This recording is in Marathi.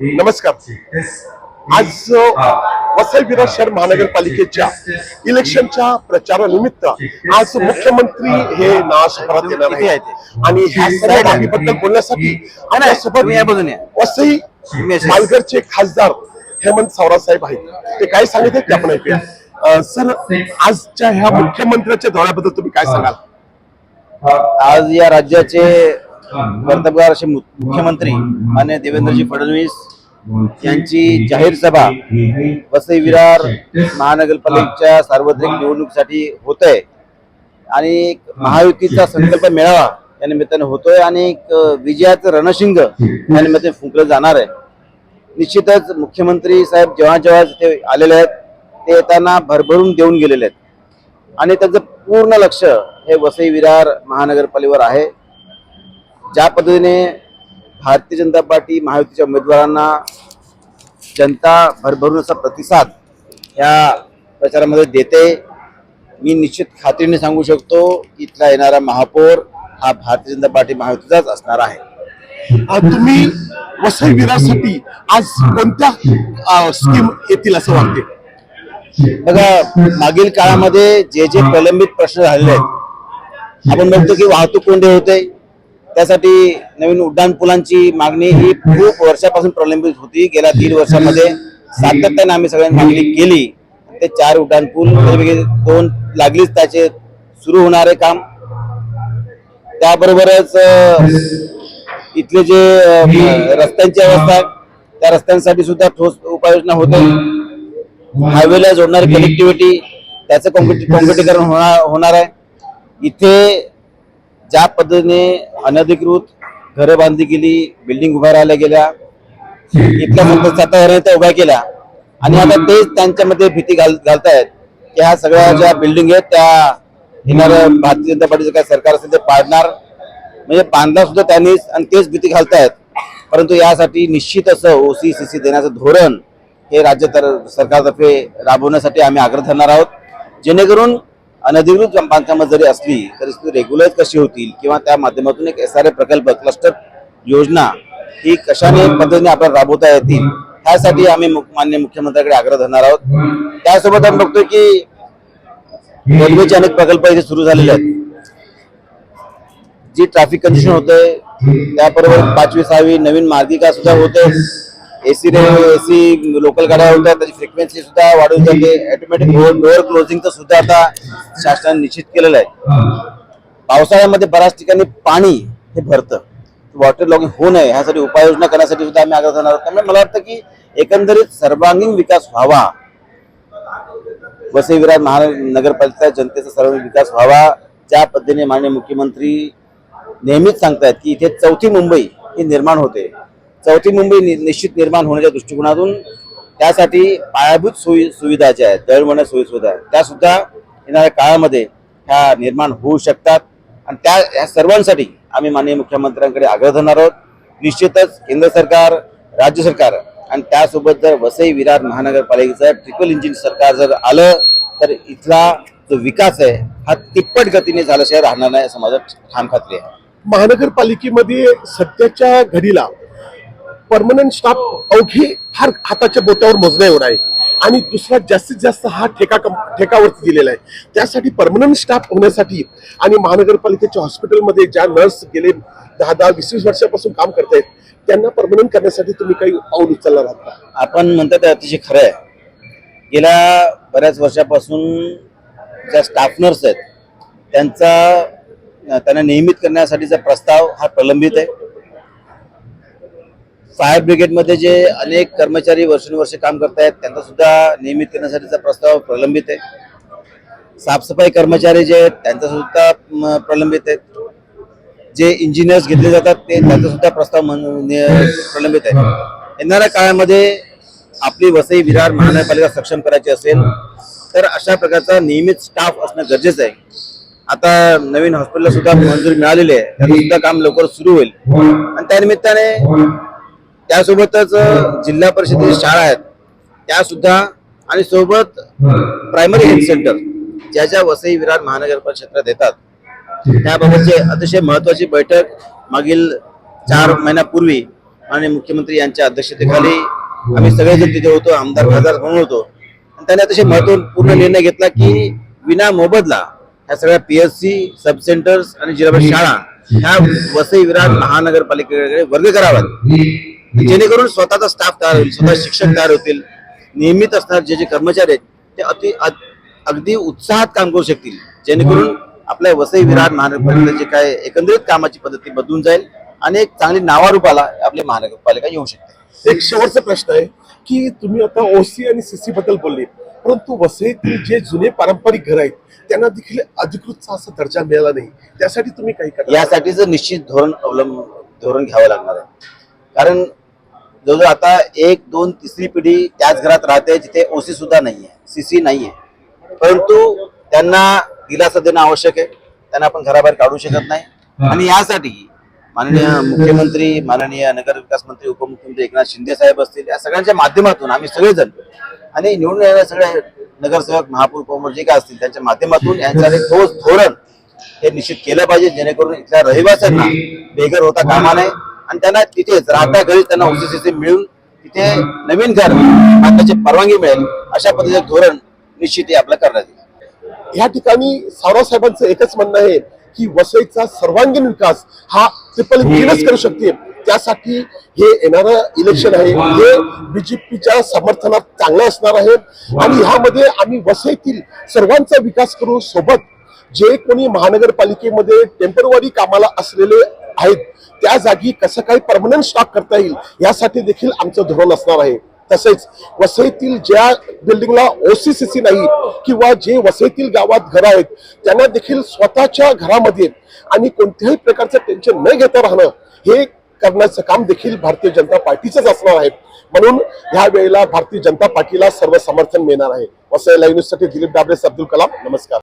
नमस्कार. आज वसई विरार शहर महानगरपालिकेच्या इलेक्शनच्या प्रचारानिमित्त आज मुख्यमंत्री हे. नाशपरात येणार आहेत. आणि ह्या सर्व बाबीबद्दल बोलण्यासाठी आपल्यासोबत. वसई पालघरचे खासदार हेमंत सावरा साहेब आहेत. ते काय सांगितले ते आपण ऐकूया. सर आजच्या ह्या मुख्यमंत्र्याच्या दौऱ्याबद्दल तुम्ही काय सांगाल? आज या राज्याचे कर्तबगार असे मुख्यमंत्री मान्य देवेंद्रजी फडणवीस यांची जाहीर सभा वसई विरार महानगरपालिकेच्या सार्वत्रिक निवडणुकीसाठी होत आहे आणि महायुतीचा संकल्प मेळावा या निमित्ताने होतोय आणि एक विजयाचं रणशिंग या निमित्ताने फुंकलं जाणार आहे. निश्चितच मुख्यमंत्री साहेब जेव्हा जेव्हा ते आलेले आहेत ते येताना भरभरून देऊन गेलेले आहेत. आणि त्याचं पूर्ण लक्ष हे वसई विरार महानगरपालिकेवर आहे. ज्या पद्धतीने भारतीय जनता पार्टी महायुतीच्या उमेदवारांना जनता भरभरून असा प्रतिसाद या प्रचारामध्ये देते मी निश्चित खात्रीने सांगू शकतो की इथला येणारा महापौर हा भारतीय जनता पार्टी महायुतीचाच असणार आहे. तुम्ही वसई विरारसाठी आज कोणत्या स्कीम येतील असं वाटते बघा मागील काळामध्ये जे जे प्रलंबित प्रश्न झालेले आहेत आपण बघतो की वाहतूक कोंडी होते त्यासाठी नवीन उड्डाण पुलांची मागणी ही खूप वर्षापासून प्रलंबित होती. गेल्या दीड वर्षामध्ये सातत्याने आम्ही सगळ्यांनी मागणी केली. ते चार उड्डाण पूल दोन लागलीच त्याचे सुरू होणारे काम. त्याबरोबरच इथले जे रस्त्यांची अवस्था त्या रस्त्यांसाठी सुद्धा ठोस उपाययोजना होते हायवेला जोडणारी कनेक्टिव्हिटी त्याचं कॉम्पिट कॉम्पिटीकरण होणार होणार आहे. इथे ज्या पद्धतीने अनधिकृत घरं बांधली गेली बिल्डिंग उभ्या राहिल्या गेल्या इथल्या फक्त सत्ताधाऱ्यांनी उभ्या केल्या आणि आता तेच त्यांच्यामध्ये भीती घाल घालतायत की ह्या सगळ्या ज्या बिल्डिंग आहेत त्या येणाऱ्या भारतीय जनता पार्टीचं काय सरकार असेल ते पाडणार? म्हणजे बांधला सुद्धा त्यांनीच आणि तेच भीती घालतायत. परंतु यासाठी निश्चित असं ओसी सी सी देण्याचं धोरण हे राज्य तर सरकारतर्फे राबवण्यासाठी आम्ही आग्रह धरणार आहोत. जेणेकरून अनधिकृत बांधकामं जरी असली तरी ती रेग्युलर कशी होतील किंवा त्या माध्यमातून एक एस आर ए प्रकल्प क्लस्टर योजना ही कशाने पद्धतीने आपल्याला राबवता येतील त्यासाठी आम्ही मान्य माननीय मुख्यमंत्र्यांकडे आग्रह धरणार आहोत. त्यासोबत आपण बघतोय की रेल्वेचे अनेक प्रकल्प इथे सुरू झालेले आहेत. जी ट्रॅफिक कंडिशन होते त्याबरोबर पाचवी सहावी नवीन मार्गिका सुद्धा होते. एसी एसी लोकल गाड्या होत्या त्याची फ्रिक्वेन्सी सुद्धा वाढवून जाते. ऑटोमॅटिक डोअर क्लोजिंगचं सुद्धा आता शासनाने निश्चित केलेलं आहे. पावसाळ्यामध्ये बऱ्याच ठिकाणी पाणी हे भरतं. वॉटर लॉगिंग होऊ नये ह्यासाठी उपाययोजना करण्यासाठी सुद्धा आम्ही आग्रह करणार आहोत. त्यामुळे मला वाटतं की एकंदरीत सर्वांगीण विकास व्हावा. वसई विरार महानगरपालिका जनतेचा सर्वांगीण विकास व्हावा. ज्या पद्धतीने माननीय मुख्यमंत्री नेहमीच सांगतायत की इथे चौथी मुंबई ही निर्माण होते. चौथी मुंबई नि- निश्चित निर्माण होण्याच्या दृष्टिकोनातून त्यासाठी पायाभूत सोयी सुविधा ज्या आहेत दळवण्या सोयी सुविधा आहेत त्या सुद्धा येणाऱ्या काळामध्ये ह्या निर्माण होऊ शकतात. आणि त्या ह्या सर्वांसाठी आम्ही माननीय मुख्यमंत्र्यांकडे आग्रह धरणार आहोत. निश्चितच केंद्र सरकार राज्य सरकार आणि त्यासोबत जर वसई विरार महानगरपालिकेचं ट्रिपल इंजिन सरकार जर आलं तर इथला जो विकास आहे हा तिप्पट गतीने झाल्याशिवाय राहणार नाही असं माझं ठाम खात्री आहे. महानगरपालिकेमध्ये सध्याच्या घडीला परमनंट स्टाफ अवघी फार हाताच्या बोटावर एवढा आहे. आणि दुसरा जास्तीत जास्त हा ठेका कं- ठेकावरती दिलेला आहे. त्यासाठी परमनंट स्टाफ होण्यासाठी आणि महानगरपालिकेच्या हॉस्पिटलमध्ये ज्या नर्स गेले दहा दहा वीस वीस वर्षापासून काम करतायत त्यांना परमनंट करण्यासाठी तुम्ही काही पाऊल उचलणार आहात का? आपण म्हणतो ते अतिशय खरं आहे. गेल्या बऱ्याच वर्षापासून ज्या स्टाफ नर्स आहेत त्यांचा त्यांना नियमित करण्यासाठीचा प्रस्ताव हा प्रलंबित आहे. फायर ब्रिगेडमध्ये जे अनेक कर्मचारी वर्षानुवर्षे काम करतायत त्यांचा सुद्धा नियमित करण्यासाठीचा प्रस्ताव प्रलंबित आहे. साफसफाई कर्मचारी जे आहेत त्यांचा सुद्धा प्रलंबित आहेत जे इंजिनियर्स घेतले जातात ते त्यांचा सुद्धा प्रस्ताव प्रलंबित आहे. येणाऱ्या काळामध्ये आपली वसई विरार महानगरपालिका सक्षम करायची असेल तर अशा प्रकारचा नियमित स्टाफ असणं गरजेचं आहे. आता नवीन हॉस्पिटलला सुद्धा मंजुरी मिळालेली आहे. त्याचं सुद्धा काम लवकर सुरू होईल. आणि त्यानिमित्ताने त्यासोबतच जिल्हा परिषदेची शाळा आहेत. त्या सुद्धा आणि सोबत प्रायमरी हेल्थ सेंटर ज्या ज्या वसई विरार महानगरपालिका क्षेत्रात येतात. त्याबाबतची अतिशय महत्वाची बैठक मागील चार महिन्यापूर्वी आणि मुख्यमंत्री यांच्या अध्यक्षतेखाली आम्ही सगळेजण तिथे होतो आमदार खासदार म्हणून होतो. आणि त्यांनी अतिशय महत्त्वपूर्ण निर्णय घेतला की विना मोबदला ह्या सगळ्या पीएससी सब सेंटर्स आणि जिल्हा शाळा ह्या वसई विरार महानगरपालिकेकडे वर्ग कराव्यात. जेणेकरून स्वतःचा स्टाफ तयार होईल स्वतः शिक्षक तयार होतील नियमित असणार जे जे कर्मचारी आहेत ते अति अगदी उत्साहात काम करू शकतील. जेणेकरून आपल्या वसई विराट महानगरपालिकेचे काय एकंदरीत कामाची पद्धती बदलून जाईल आणि एक चांगली नावारूपाला आपली महानगरपालिका येऊ शकते. एक शेवटचा प्रश्न आहे की तुम्ही आता ओसी आणि सीसी बद्दल बोलले परंतु वसईतील जे जुने पारंपरिक घर आहेत त्यांना देखील अधिकृतचा असा दर्जा मिळाला नाही. त्यासाठी तुम्ही काही करा यासाठीच निश्चित धोरण अवलंब धोरण घ्यावं लागणार आहे. कारण जवळजवळ आता एक दोन तिसरी पिढी त्याच घरात राहते जिथे ओसी सुद्धा नाहीये सीसी नाहीये. परंतु त्यांना दिलासा देणं आवश्यक आहे. त्यांना आपण घराबाहेर काढू शकत नाही. आणि यासाठी माननीय मुख्यमंत्री माननीय नगर विकास मंत्री उपमुख्यमंत्री एकनाथ शिंदे साहेब असतील या सगळ्यांच्या माध्यमातून आम्ही सगळेजण आणि निवडून येणारे सगळे नगरसेवक महापौर उपमहापौर जे काय असतील त्यांच्या माध्यमातून यांचं एक ठोस धोरण हे निश्चित केलं पाहिजे जेणेकरून इथल्या रहिवाशांना बेघर होता कामा नये. आणि त्यांना तिथेच राहत्या घरी त्यांना ओसीसीसी मिळून तिथे नवीन घर बांधण्याची परवानगी मिळेल अशा पद्धतीचं धोरण निश्चित आपल्या आपलं करण्यात येईल. या ठिकाणी सावराव साहेबांचं एकच म्हणणं आहे की वसईचा सर्वांगीण विकास हा ट्रिपल इंजिनच करू शकते. त्यासाठी हे येणारं इलेक्शन आहे. हे बीजेपीच्या समर्थनात चांगलं असणार आहे. आणि ह्यामध्ये आम्ही वसईतील सर्वांचा विकास करू सोबत जे कोणी महानगरपालिकेमध्ये टेंपररी कामाला असलेले आहेत त्या जागी कसं काही परमनंट स्टॉक करता येईल यासाठी देखील आमचं धोरण असणार आहे. तसेच वसईतील ज्या बिल्डिंगला ओसीसीसी नाही किंवा जे वसईतील गावात घरं आहेत त्यांना देखील स्वतःच्या घरामध्ये आणि कोणत्याही प्रकारचं टेन्शन न घेता राहणं हे करण्याचं काम देखील भारतीय जनता पार्टीचंच असणार आहे. म्हणून ह्या वेळेला भारतीय जनता पार्टीला सर्व समर्थन मिळणार आहे. वसई लाईव्ह न्यूजसाठी दिलीप डाबरे अब्दुल कलाम नमस्कार.